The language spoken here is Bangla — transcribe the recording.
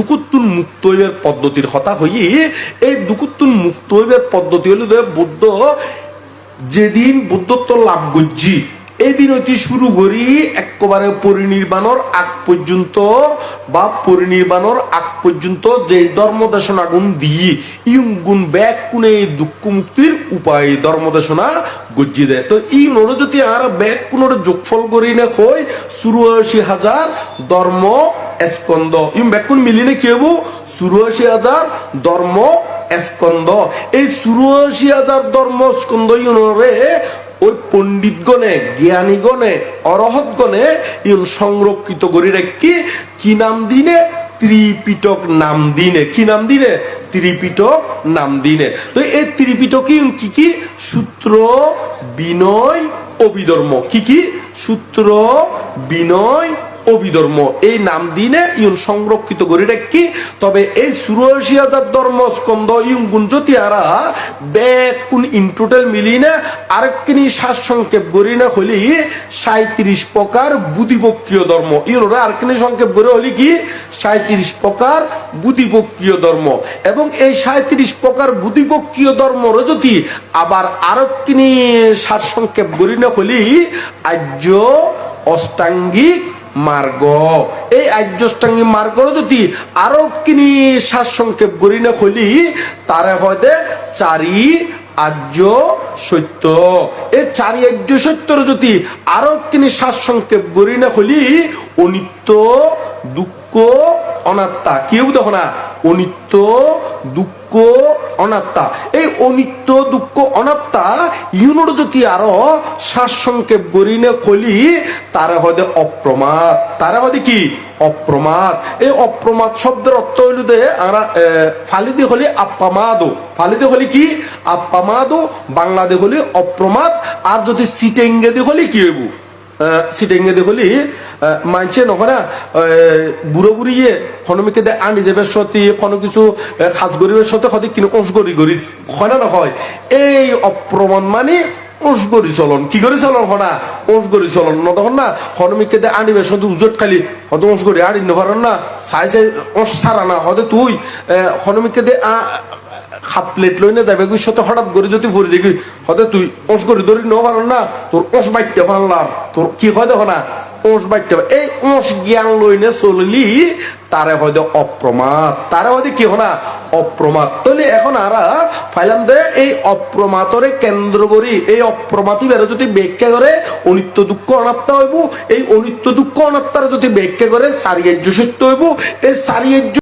দুকুত্তুন মুক্ত হইবার পদ্ধতির কথা হই এই দুকুত্তুন মুক্ত হইবার পদ্ধতি হইল বুদ্ধ যেদিন বুদ্ধত্ব লাভ করছি এই দিন হইতে শুরু করি একেবারে পরিনির্বাণর আগ পর্যন্ত বা পরিনির্বাণর আগ পর্যন্ত যে ধর্মদেশনা গুণ দিয়ে ইউন গুণ ব্যাগ কোনে দুঃখ মুক্তির উপায় ধর্মদেশনা গজ্জি দেয়। তো ই অনুরোধ যদি আর ব্যাগ কোনোর যোগফল করি না হয় চুরাশি হাজার ধর্ম স্কন্দ ইম ব্যাগ কোন মিলিনে কি হব চুরাশি হাজার ধর্ম স্কন্দ এই চুরাশি হাজার ধর্ম স্কন্দ ইউনরে ওই পণ্ডিতগণে, জ্ঞানীগণে, অরহতগণে ইউন সংরক্ষিত করি রাখি কি নাম দিনে? ত্রিপিটক নাম দিনে। কি নাম দিনে? ত্রিপিটক নাম দিনে। তো এই ত্রিপিটক কি কি? সূত্র, বিনয়, অভিধর্ম। কি কি? সূত্র, বিনয় অভিধর্ম এই নাম দিনে ইউন সংরক্ষিত করে রাখি তবে এই চুরাশি হাজার ধর্ম স্কন্দ ইউন গুঞ্জতি আরা ব্যাগ কোন ইন টোটাল মিলি না আরেকখিনি শ্বাস সংক্ষেপ করি না হলি সাঁত্রিশ প্রকার বুদ্ধিপক্ষীয় ধর্ম। ইউনোরা আরেকখিনি সংক্ষেপ করে হলি কি? সাঁত্রিশ প্রকার বুদ্ধিপক্ষীয় ধর্ম। এবং এই সাঁত্রিশ প্রকার বুদ্ধিপক্ষীয় ধর্মর যদি আবার আরেকখিনি শ্বাস সংক্ষেপ করি না হলি আর্য, অষ্টাঙ্গিক মার্গ। এই আর্যষ্টাঙ্গী মার্গ যদি আরও কিনি শ্বাস সংক্ষেপ করি না খলি তারে হয়তো চারি আর্য সত্য। এই চারি আর্য সত্যর যদি আরও কিনি শ্বাস সংক্ষেপ করি না খলি অনিত্য, দুঃখ, অনাত্মা। কেউ দেখো না অনিত্য, দুঃখ অনাত্মা। এই অনিত্য, দুঃখ, অনাত্মা ইউনোর যদি আরও শ্বাস সংক্ষেপ করি না খলি তারা হয়তো অপ্রমাদ। তারা হয়তো কি? অপ্রমাদ। এই অপ্রমাদ শব্দের অর্থ হইল দে আমরা ফালিদি হলি আপ্পামাদো। ফালিদি হলি কি? আপ্পামাদো। বাংলাদেশ হলি অপ্রমাদ। আর যদি সিটেঙ্গে দি হলি কি হইব? সিটেঙ্গে দি হলি মানছে নকরা বুড়ো বুড়িয়ে হনমিকে দে আনি যাবে সতী, কোনো কিছু খাস গরিবের সাথে হতে কিনে ওষ গরি গরিস হয় না নহয়? এই অপ্রমাণ মানে ওষ গরি চলন। কি করে চলন হনা? ওষ গরি চলন। ন তখন না হনমিকে দে আনিবে শুধু উজট খালি হয়তো ওষ গরি আনি নপারন না, চাই চাই ওষ সারা না হয়তো তুই হনমিকে দে হাফ প্লেট লই না যাবে গুই সাথে হঠাৎ করে যদি ভরে যাবি হতে তুই ওষ করে ধরি ন পারন না তোর ওষ বাইতে পারলাম তোর কি হয় দেখো না ওষ বাইতে এই ওষ জ্ঞান চললি তারে হয়তো অপ্রমাদ তারে হয়তো কি হনা অপ্রমাদ তাহলে এখন আরা ফাইলাম দে, এই অপ্রমাতরে কেন্দ্র করি এই অপ্রমাতি যদি ব্যাখ্যা করে অনিত্য দুঃখ অনাত্মা হইব। এই অনিত্য দুঃখ অনাত্মার যদি ব্যাখ্যা করে সারিয়ার্য সত্য হইব। এই সারিয়ার্য